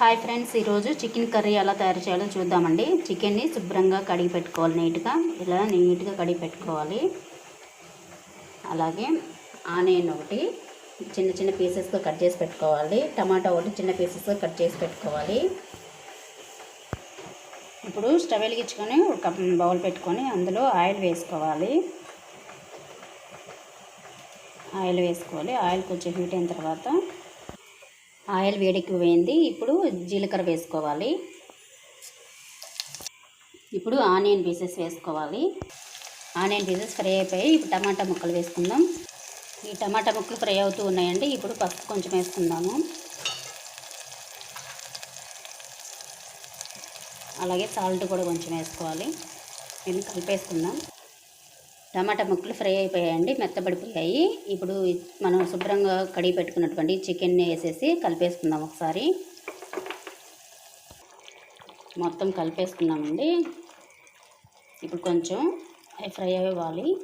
Hi friends ఈరోజు chicken curry ఎలా తయారు చేయాలో చూద్దామండి. చికెన్ని శుభ్రంగా కడిగి పెట్టుకోవాలి నీట్గా. ఇలా నీట్గా కడిగి పెట్టుకోవాలి. అలాగే ఆనియన్ ఒకటి చిన్న చిన్న పీసెస్గా కట్ చేసి పెట్టుకోవాలి. టమాటా ఒకటి చిన్న పీసెస్గా కట్ చేసి పెట్టుకోవాలి. ఇప్పుడు స్టవ్ వెలిగించుకొని ఒక బౌల్ పెట్టుకొని అందులో ఆయిల్ వేసుకోవాలి. ఆయిల్ వేసుకోవాలి. ఆయిల్ కొంచెం హీట్ అయిన తర్వాత ఆయిల్ వేడికి పోయింది ఇప్పుడు జీలకర్ర వేసుకోవాలి. ఇప్పుడు ఆనియన్ పీసెస్ వేసుకోవాలి. ఆనియన్ పీసెస్ ఫ్రై అయిపోయి ఇప్పుడు టమాటా ముక్కలు వేసుకుందాం. ఈ టమాటా ముక్కలు ఫ్రై అవుతూ ఉన్నాయండి. ఇప్పుడు పసుపు కొంచెం వేసుకుందాము. అలాగే సాల్ట్ కూడా కొంచెం వేసుకోవాలి. దీన్ని కలిపేసుకుందాం. టమాటా ముక్కలు ఫ్రై అయిపోయాయండి మెత్తబడిపోయాయి. ఇప్పుడు మనం శుభ్రంగా కడిగి పెట్టుకున్నటువంటి చికెన్ని వేసేసి కలిపేసుకుందాం ఒకసారి. మొత్తం కలిపేసుకున్నామండి ఇప్పుడు కొంచెం అవి ఫ్రై అవ్వాలి.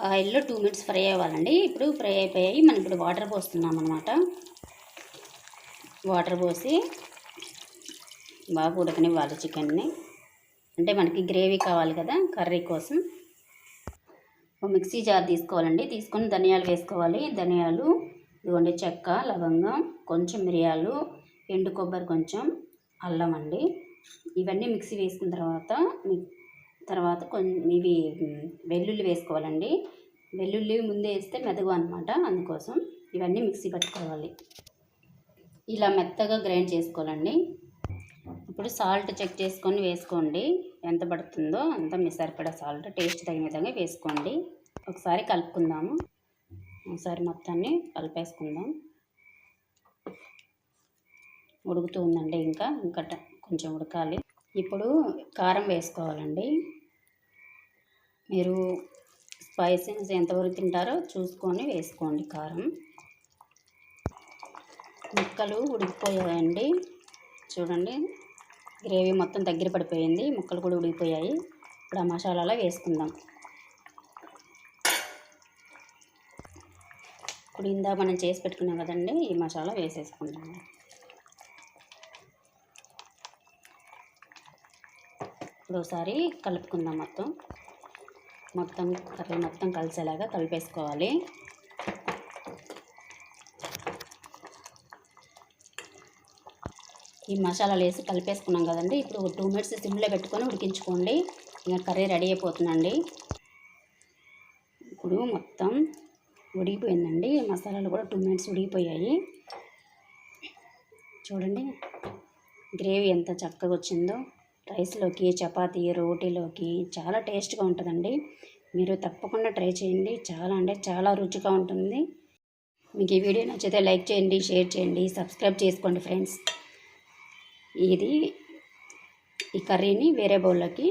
ఆయిల్లో టూ మినిట్స్ ఫ్రై అవ్వాలండి. ఇప్పుడు ఫ్రై అయిపోయాయి. మనం ఇప్పుడు వాటర్ పోస్తున్నాం అనమాట వాటర్ పోసి బాగా ఉడకనివ్వాలి చికెన్ని. అంటే మనకి గ్రేవీ కావాలి కదా కర్రీ కోసం. మిక్సీ జార్ తీసుకోవాలండి. తీసుకొని ధనియాలు వేసుకోవాలి. ధనియాలు ఇదిగోండి చెక్క లవంగం కొంచెం మిరియాలు ఎండు కొబ్బరి కొంచెం అల్లం అండి. ఇవన్నీ మిక్సీ వేసుకున్న తర్వాత తర్వాత కొన్ని ఇవి వెల్లుల్లి వేసుకోవాలండి. వెల్లుల్లి ముందే వేస్తే మెదగు అనమాట అందుకోసం ఇవన్నీ మిక్సీ పట్టుకోవాలి. ఇలా మెత్తగా గ్రైండ్ చేసుకోవాలండి. ఇప్పుడు సాల్ట్ చెక్ చేసుకొని వేసుకోండి. ఎంత పడుతుందో అంత మీ సరిపడా సాల్ట్ టేస్ట్ తగిన విధంగా వేసుకోండి. ఒకసారి కలుపుకుందాము. ఒకసారి మొత్తాన్ని కలిపేసుకుందాం. ఉడుకుతూ ఉందండి ఇంకా. ఇంకా కొంచెం ఉడకాలి. ఇప్పుడు కారం వేసుకోవాలండి. మీరు స్పైసీస్ ఎంతవరకు తింటారో చూసుకొని వేసుకోండి కారం. ముక్కలు ఉడికిపోయాయండి. చూడండి. గ్రేవీ మొత్తం దగ్గర పడిపోయింది. ముక్కలు కూడా ఉడిగిపోయాయి ఇప్పుడు ఆ మసాలాలో వేసుకుందాం. ఇప్పుడు ఇందా మనం చేసి పెట్టుకున్నాం కదండి ఈ మసాలా వేసేసుకుందాం. ఇప్పుడు ఒకసారి కలుపుకుందాం మొత్తం. మొత్తం కర్రీ మొత్తం కలిసేలాగా కలిపేసుకోవాలి. ఈ మసాలాలు వేసి కలిపేసుకున్నాం కదండి. ఇప్పుడు ఒక టూ మినిట్స్ సిమ్లో పెట్టుకొని ఉడికించుకోండి. ఇంకా కర్రీ రెడీ అయిపోతుందండి. ఇప్పుడు మొత్తం ఉడికిపోయిందండి. మసాలాలు కూడా టూ మినిట్స్ ఉడికిపోయాయి. చూడండి గ్రేవీ ఎంత చక్కగా వచ్చిందో. రైస్లోకి చపాతీ రోటీలోకి చాలా టేస్ట్గా ఉంటుందండి. మీరు తప్పకుండా ట్రై చేయండి. చాలా అంటే చాలా రుచిగా ఉంటుంది. మీకు ఈ వీడియో నచ్చితే లైక్ చేయండి షేర్ చేయండి సబ్స్క్రైబ్ చేసుకోండి ఫ్రెండ్స్. ఇది ఈ కర్రీని వేరే బౌల్లోకి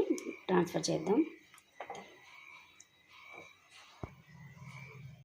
ట్రాన్స్ఫర్ చేద్దాం.